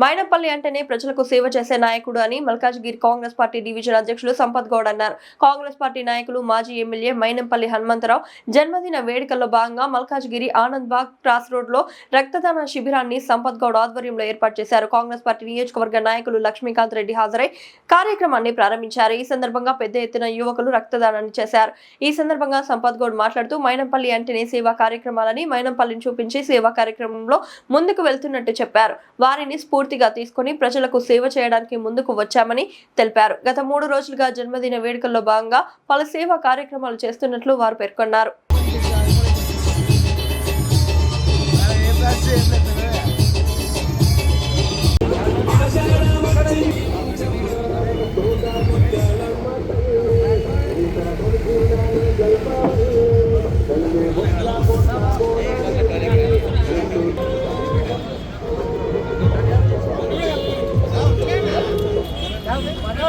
మైనపల్లి అంటేనే ప్రజలకు సేవ చేసే నాయకుడు అని మల్కాజ్గిరి కాంగ్రెస్ పార్టీ డివిజన్ అధ్యక్షులు సంపత్ గౌడ్ అన్నారు. కాంగ్రెస్ పార్టీ నాయకులు మాజీ ఎమ్మెల్యే మైనంపల్లి హనుమంతరావు జన్మదిన వేడుకల్లో భాగంగా మల్కాజ్గిరి ఆనంద్ బాగ్ క్రాస్ రోడ్లో రక్తదాన శిబిరాన్ని సంపత్ గౌడ్ ఆధ్వర్యంలో ఏర్పాటు చేశారు. కాంగ్రెస్ పార్టీ నియోజకవర్గ నాయకులు లక్ష్మీకాంత్ రెడ్డి హాజరై కార్యక్రమాన్ని ప్రారంభించారు. ఈ సందర్భంగా పెద్ద ఎత్తున యువకులు రక్తదానాన్ని చేశారు. ఈ సందర్భంగా సంపత్ గౌడ్ మాట్లాడుతూ మైనంపల్లి అంటేనే సేవా కార్యక్రమాలని మైనంపల్లిని చూపించి సేవా కార్యక్రమంలో ముందుకు వెళ్తున్నట్టు చెప్పారు. వారిని స్ఫూర్తి స్ఫూర్తిగా తీసుకొని ప్రజలకు సేవ చేయడానికి ముందుకు వచ్చామని తెలిపారు. గత మూడు రోజులుగా జన్మదిన వేడుకల్లో భాగంగా పలు సేవా కార్యక్రమాలు చేస్తున్నట్లు వారు పేర్కొన్నారు.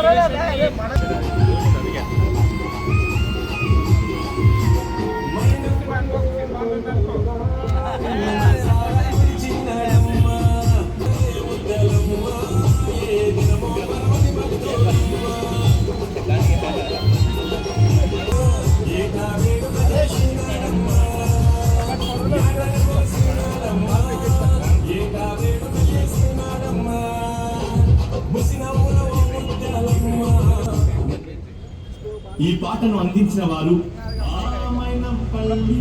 Caralho, ఈ పాటను అందించిన వారు ఆమైనపల్లి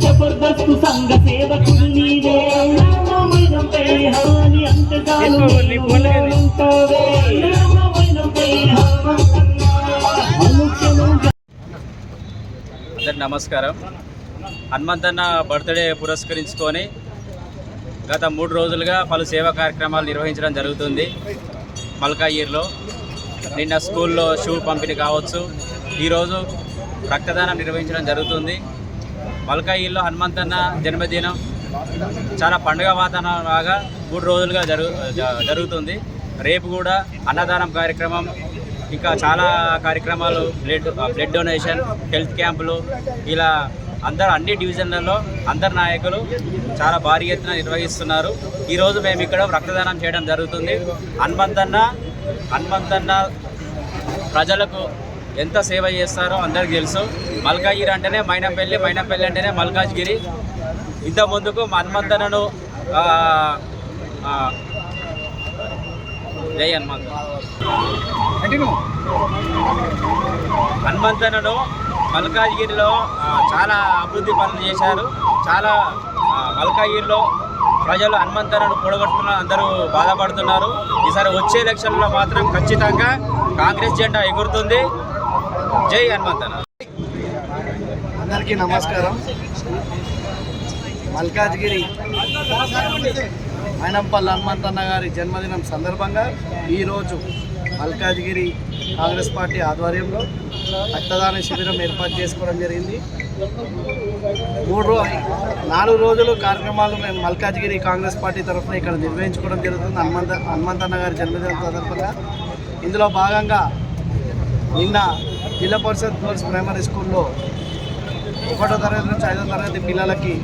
జబర్దస్తు సంఘ సేవకుడు నీవే నామమైనంపల్లి హనుమని అంతే ఉంటావే అందరికి నమస్కారం. హనుమంతన్న బర్త్డే పురస్కరించుకొని గత మూడు రోజులుగా పలు సేవా కార్యక్రమాలు నిర్వహించడం జరుగుతుంది మల్కాయిర్లో నిన్న స్కూల్లో షూ పంపిణీ కావచ్చు. ఈరోజు రక్తదానం నిర్వహించడం జరుగుతుంది. మల్కాయిర్లో హనుమంతన్న జన్మదినం చాలా పండుగ వాతావరణం లాగా మూడు రోజులుగా జరుగు జరుగుతుంది. రేపు కూడా అన్నదానం కార్యక్రమం ఇంకా చాలా కార్యక్రమాలు బ్లడ్ బ్లడ్ డొనేషన్ హెల్త్ క్యాంపులు ఇలా అందరు అన్ని డివిజన్లలో అందరు నాయకులు చాలా భారీ ఎత్తున నిర్వహిస్తున్నారు. ఈరోజు మేము ఇక్కడ రక్తదానం చేయడం జరుగుతుంది. హనుమంతన్న హనుమంతన్న ప్రజలకు ఎంత సేవ చేస్తారో అందరికి తెలుసు. మల్కాజ్గిరి అంటేనే మైనంపల్లి మైనంపల్లి అంటేనే మల్కాజ్గిరి. ఇంత ముందుకు హనుమంతనను జై హనుమంత హనుమంతనను మల్కాజ్గిరిలో చాలా అభివృద్ధి పనులు చేశారు. చాలా మల్కాజ్గిరిలో ప్రజలు హనుమంతనను పొడగొట్టుకున్న అందరూ బాధపడుతున్నారు. ఈసారి వచ్చే ఎలక్షన్లో మాత్రం ఖచ్చితంగా కాంగ్రెస్ జెండా ఎగురుతుంది. జై హనుమంతన. అందరికీ నమస్కారం. మల్కాజ్గిరి మైనంపల్లి హనుమంతన్న గారి జన్మదినం సందర్భంగా ఈరోజు మల్కాజ్గిరి కాంగ్రెస్ పార్టీ ఆధ్వర్యంలో రక్తదాన శిబిరం ఏర్పాటు చేసుకోవడం జరిగింది. మూడు నాలుగు రోజులు కార్యక్రమాలు మేము మల్కాజ్గిరి కాంగ్రెస్ పార్టీ తరఫున ఇక్కడ నిర్వహించుకోవడం జరుగుతుంది. హనుమంత హనుమంతన్న గారి జన్మదినం సందర్భంగా. ఇందులో భాగంగా నిన్న జిల్లా పరిషత్ గర్ల్స్ ప్రైమరీ స్కూల్లో ఒకటో తరగతి నుంచి ఐదో తరగతి పిల్లలకి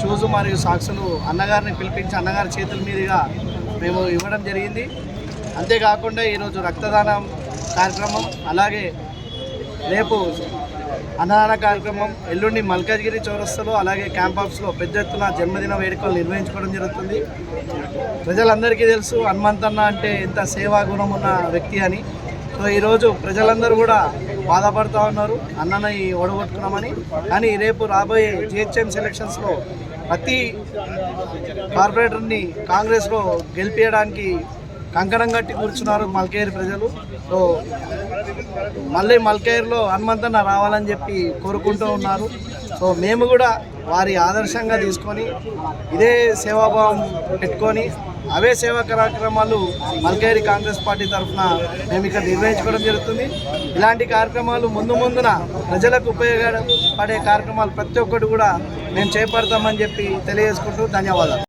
షూస్ మరియు సాక్సులు అన్నగారిని పిలిపించి అన్నగారి చేతుల మీదుగా మేము ఇవ్వడం జరిగింది. అంతేకాకుండా ఈరోజు రక్తదానం కార్యక్రమం అలాగే రేపు అన్నదాన కార్యక్రమం ఎల్లుండి మల్కాజ్గిరి చౌరస్తలో అలాగే క్యాంప్ పెద్ద ఎత్తున జన్మదిన వేడుకలు నిర్వహించుకోవడం జరుగుతుంది. ప్రజలందరికీ తెలుసు హనుమంతన్న అంటే ఎంత సేవా గుణం ఉన్న వ్యక్తి అని. సో ఈరోజు ప్రజలందరూ కూడా బాధపడుతూ ఉన్నారు. అన్నని ఓడగొట్టుకున్నామని. కానీ రేపు రాబోయే జిహెచ్ఎం సెలక్షన్స్లో ప్రతి కార్పొరేటర్ని కాంగ్రెస్లో గెలిపించడానికి కంకణం కట్టి కూర్చున్నారు మల్కేరి ప్రజలు. సో మళ్ళీ మల్కేరిలో హనుమంతన్న రావాలని చెప్పి కోరుకుంటూ ఉన్నారు. సో మేము కూడా వారి ఆదర్శంగా తీసుకొని ఇదే సేవాభావం పెట్టుకొని అవే సేవా కార్యక్రమాలు మల్కేరి కాంగ్రెస్ పార్టీ తరఫున మేము ఇక్కడ నిర్వహించుకోవడం జరుగుతుంది. ఇలాంటి కార్యక్రమాలు ముందు ముందున ప్రజలకు ఉపయోగపడే కార్యక్రమాలు ప్రతి ఒక్కటి కూడా మేము చేపడతామని చెప్పి తెలియజేసుకుంటూ ధన్యవాదాలు.